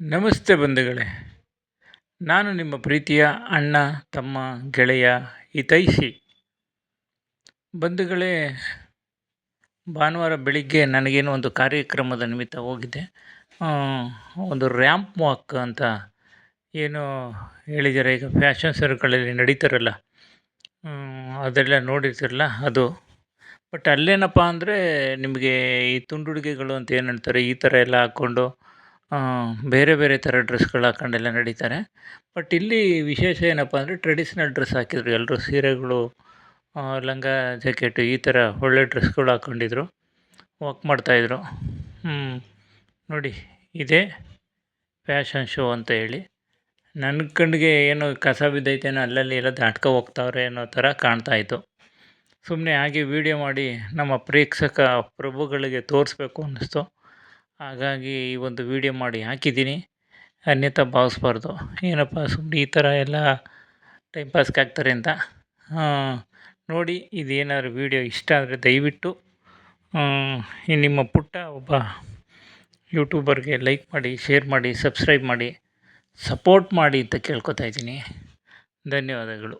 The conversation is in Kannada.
ನಮಸ್ತೆ ಬಂಧುಗಳೇ. ನಾನು ನಿಮ್ಮ ಪ್ರೀತಿಯ ಅಣ್ಣ, ತಮ್ಮ, ಗೆಳೆಯ ಹಿತೈಷಿ. ಬಂಧುಗಳೇ, ಭಾನುವಾರ ಬೆಳಿಗ್ಗೆ ನನಗೇನು ಒಂದು ಕಾರ್ಯಕ್ರಮದ ನಿಮಿತ್ತ ಹೋಗಿದ್ದೆ. ಒಂದು ರ್ಯಾಂಪ್ ವಾಕ್ ಅಂತ ಏನು ಹೇಳಿದ್ದಾರೆ. ಈಗ ಫ್ಯಾಷನ್ ಸರ್ಕಲಲ್ಲಿ ನಡೀತಾರಲ್ಲ. ಅದೆಲ್ಲ ನೋಡಿರ್ತಿರಲ್ಲ, ಅದು. ಬಟ್ ಅಲ್ಲೇನಪ್ಪ ಅಂದರೆ ನಿಮಗೆ ಈ ತುಂಡುಡುಗೆಗಳು ಅಂತ ಏನು ಹೇಳ್ತಾರೆ, ಈ ಥರ ಎಲ್ಲ ಹಾಕ್ಕೊಂಡು ಬೇರೆ ಬೇರೆ ಥರ ಡ್ರೆಸ್ಗಳು ಹಾಕ್ಕೊಂಡೆಲ್ಲ ನಡೀತಾರೆ. ಬಟ್ ಇಲ್ಲಿ ವಿಶೇಷ ಏನಪ್ಪ ಅಂದರೆ ಟ್ರೆಡಿಷ್ನಲ್ ಡ್ರೆಸ್ ಹಾಕಿದ್ರು. ಎಲ್ಲರೂ ಸೀರೆಗಳು ಲಂಗ, ಜಾಕೆಟು ಈ ಥರ ಒಳ್ಳೆ ಡ್ರೆಸ್ಗಳು ಹಾಕ್ಕೊಂಡಿದ್ರು ವಾಕ್ ಮಾಡ್ತಾಯಿದ್ರು ನೋಡಿ ಇದೇ ಫ್ಯಾಷನ್ ಶೋ ಅಂತ ಹೇಳಿ. ನನ್ನ ಕಣ್ಣಿಗೆ ಏನೋ ಕಸ ಬಿದ್ದೈತೇನೋ ಅಲ್ಲಲ್ಲಿ ಎಲ್ಲ ದಾಟ್ಕೊ ಹೋಗ್ತಾವ್ರೆ ಅನ್ನೋ ಥರ ಕಾಣ್ತಾಯಿತ್ತು ಸುಮ್ಮನೆ ಹಾಗೆ ವೀಡಿಯೋ ಮಾಡಿ ನಮ್ಮ ಪ್ರೇಕ್ಷಕ ಪ್ರಭುಗಳಿಗೆ ತೋರಿಸ್ಬೇಕು ಅನ್ನಿಸ್ತು. ಹಾಗಾಗಿ ಈ ಒಂದು ವೀಡಿಯೋ ಮಾಡಿ ಹಾಕಿದ್ದೀನಿ. ಅನ್ಯತಾ ಭಾವಿಸ್ಬಾರ್ದು. ಏನಪ್ಪ ಸುಮ್ಮನೆ ಈ ಥರ ಎಲ್ಲ ಟೈಮ್ ಪಾಸ್ಗೆ ಹಾಕ್ತಾರೆ ಅಂತ. ನೋಡಿ, ಇದೇನಾದ್ರು ವೀಡಿಯೋ ಇಷ್ಟ ಆದರೆ ದಯವಿಟ್ಟು ನಿಮ್ಮ ಪುಟ್ಟ ಒಬ್ಬ ಯೂಟ್ಯೂಬರ್ಗೆ ಲೈಕ್ ಮಾಡಿ ಶೇರ್ ಮಾಡಿ ಸಬ್ಸ್ಕ್ರೈಬ್ ಮಾಡಿ ಸಪೋರ್ಟ್ ಮಾಡಿ ಅಂತ ಕೇಳ್ಕೊತಾ ಇದ್ದೀನಿ. ಧನ್ಯವಾದಗಳು.